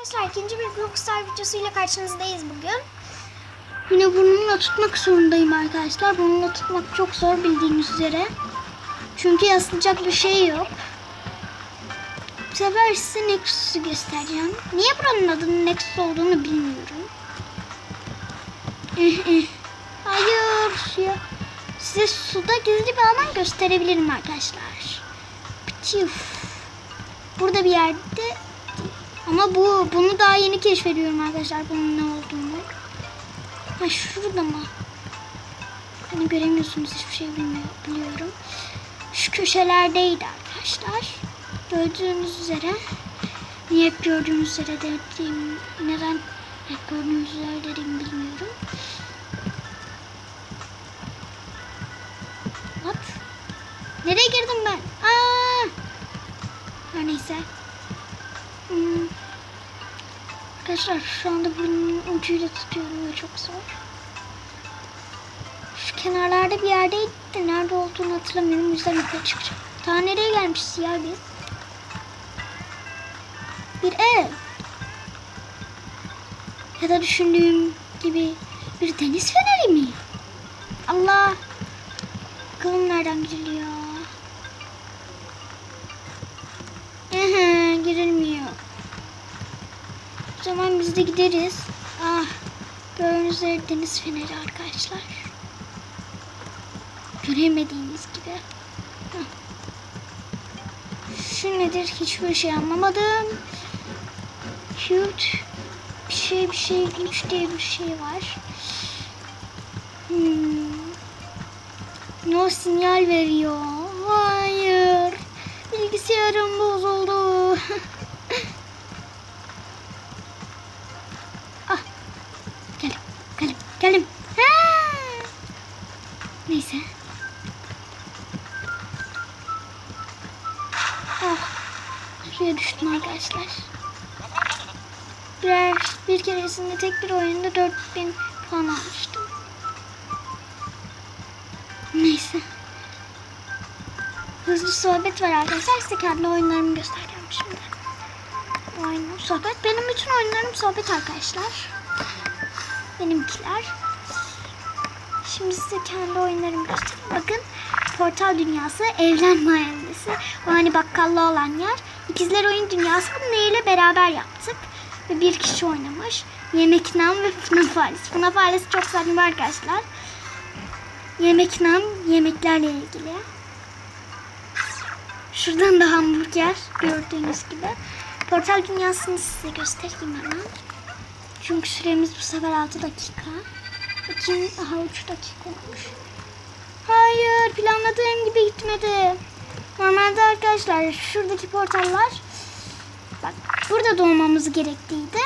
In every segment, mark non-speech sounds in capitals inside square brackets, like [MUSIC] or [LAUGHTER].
Arkadaşlar ikinci bir Blockstar videosuyla karşınızdayız bugün. Yine burnumla tutmak zorundayım arkadaşlar. Burnumla tutmak çok zor bildiğiniz üzere. Çünkü yaslayacak bir şey yok. Bu sefer size Nexus'u göstereceğim. Niye buranın adının Nexus olduğunu bilmiyorum. [LAUGHS] Hayır. Ya. Size suda gizli bir alan gösterebilirim arkadaşlar. Pıçıf. Burada bir yerde ama bu bunu daha yeni keşfediyorum arkadaşlar bunun ne olduğunu. Ha şurada mı? Hani göremiyorsunuz hiçbir şey bilmiyorum. Şu köşelerdeydi arkadaşlar. Gördüğünüz üzere. Niye hep gördüğünüz üzere dediğim, neden hep gördüğünüz üzere dediğimi bilmiyorum. What? Nereye girdim ben? Aa! Her neyse. Arkadaşlar şu anda burnun ucuyla tutuyorum ve çok zor. Şu kenarlarda bir yerdeydi de nerede olduğunu hatırlamıyorum. Yüzden yukarı çıkacağım. Ta nereye gelmişiz ya biz? Bir ev. Ya da düşündüğüm gibi bir deniz feneri mi? Allah. Bakalım nereden giriliyor. Ehe, girilmiyor. O zaman biz de gideriz. Ah, gördüğünüz üzere deniz feneri arkadaşlar. Göremediğiniz gibi. Hah. Şu nedir hiçbir şey anlamadım. Cute bir şey bir şey güç diye bir şey var. Hmm. No sinyal veriyor. Hayır. Bilgisayarım bozuldu. [LAUGHS] Geldim. Ha! Neyse. Ah. Şuraya düştüm arkadaşlar. Birer, bir keresinde tek bir oyunda 4000 puan almıştım. Neyse. Hızlı sohbet var arkadaşlar. Size kendi oyunlarımı göstereceğim şimdi. Oyun, sohbet. Benim bütün oyunlarım sohbet arkadaşlar. Benimkiler. Şimdi size kendi oyunlarımı göstereyim. Bakın Portal Dünyası, Evlen Mahallesi, o hani bakkallı olan yer. İkizler Oyun Dünyası bunu ile beraber yaptık. Ve bir kişi oynamış. Yemek Nam ve FNAF ailesi. FNAF ailesi çok saçma arkadaşlar. Yemek Nam yemeklerle ilgili. Şuradan da hamburger gördüğünüz gibi. Portal dünyasını size göstereyim hemen. Çünkü süremiz bu sefer 6 dakika. Bakayım daha 3 dakika olmuş. Hayır planladığım gibi gitmedi. Normalde arkadaşlar şuradaki portallar bak burada doğmamız gerekliydi.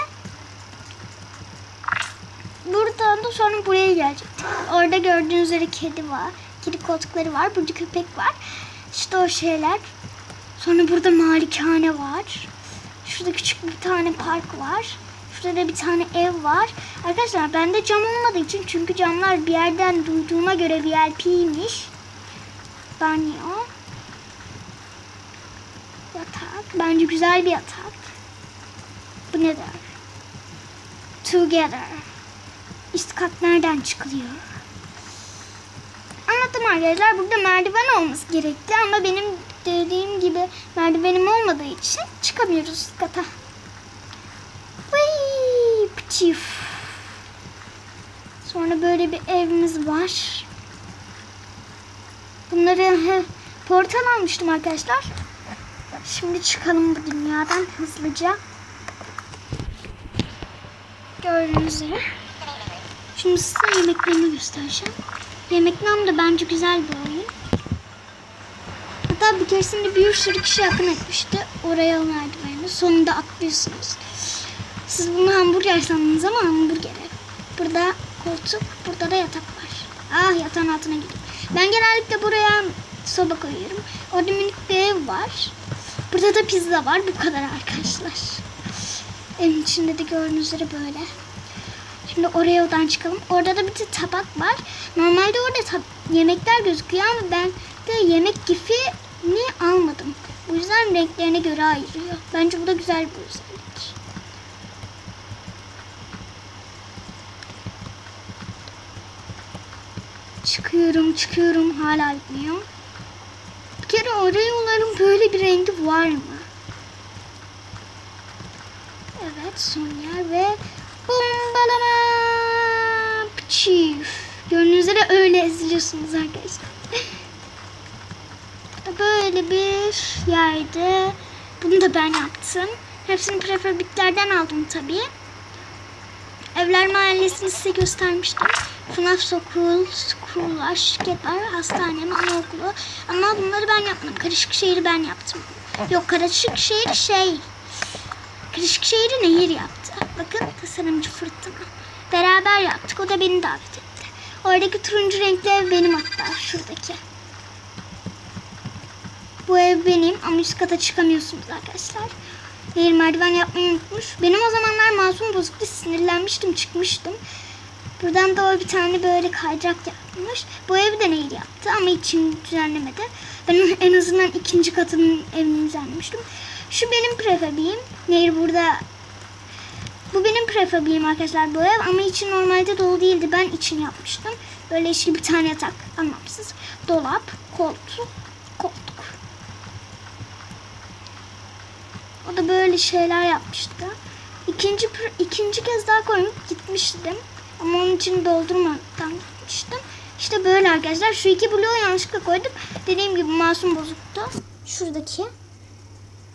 Buradan da sonra buraya gelecektik. Orada gördüğünüz üzere kedi var. Kedi koltukları var. Burada köpek var. İşte o şeyler. Sonra burada malikane var. Şurada küçük bir tane park var. Da bir tane ev var. Arkadaşlar bende cam olmadığı için çünkü camlar bir yerden duyduğuma göre VIP'ymiş. Banyo. Yatak. Bence güzel bir yatak. Bu ne der? Together. Üst kat nereden çıkılıyor? Anlattım arkadaşlar. Burada merdiven olması gerekli ama benim dediğim gibi merdivenim olmadığı için çıkamıyoruz üst kata. Pıçıf. Sonra böyle bir evimiz var. Bunları he, portal almıştım arkadaşlar. Şimdi çıkalım bu dünyadan hızlıca. Gördüğünüz üzere. Şimdi size yemeklerimi göstereceğim. Yemeklerim de bence güzel bir oyun. Hatta bir keresinde bir sürü kişi akın etmişti. Oraya o merdiveni. Sonunda atlıyorsunuz. Siz bunu hamburger sandınız ama hamburger. Burada koltuk, burada da yatak var. Ah yatağın altına gidiyor. Ben genellikle buraya soba koyuyorum. Orada minik bir ev var. Burada da pizza var. Bu kadar arkadaşlar. Evin içinde de gördüğünüz üzere böyle. Şimdi oraya odan çıkalım. Orada da bir de tabak var. Normalde orada yemekler gözüküyor ama ben de yemek gifini almadım. Bu yüzden renklerine göre ayırıyor. Bence bu da güzel bir özellik. Çıkıyorum çıkıyorum hala bitmiyor. Bir kere Oreo'ların böyle bir rengi var mı? Evet son yer ve bombalama çift. Gördüğünüz üzere öyle eziliyorsunuz arkadaşlar. [LAUGHS] Böyle bir yerde bunu da ben yaptım. Hepsini prefabiklerden aldım tabii. Evler Mahallesi'ni size göstermiştim. FNAF School, School'lar, şirketler, hastane, anaokulu. Ama bunları ben yapmadım. Karışık şehri ben yaptım. Yok karışık şehir şey. Karışık şehri nehir yaptı. Bakın tasarımcı fırtına. Beraber yaptık. O da beni davet etti. Oradaki turuncu renkli ev benim hatta. Şuradaki. Bu ev benim ama üst kata çıkamıyorsunuz arkadaşlar. Nehir merdiven yapmayı unutmuş. Benim o zamanlar masum bozuktu. Sinirlenmiştim çıkmıştım. Buradan da o bir tane böyle kayacak yapmış. Bu evi de Nehir yaptı ama içini düzenlemedi. Ben en azından ikinci katının evini düzenlemiştim. Şu benim prefabiyim. Nehir burada bu benim prefabiyim arkadaşlar bu ev ama içi normalde dolu değildi. Ben için yapmıştım. Böyle yeşil bir tane yatak anlamsız. Dolap, koltuk, koltuk. O da böyle şeyler yapmıştı. İkinci ikinci kez daha koyup gitmiştim. Ama onun için doldurmadan gitmiştim. İşte böyle arkadaşlar. Şu iki bloğu yanlışlıkla koydum. Dediğim gibi masum bozuktu. Şuradaki.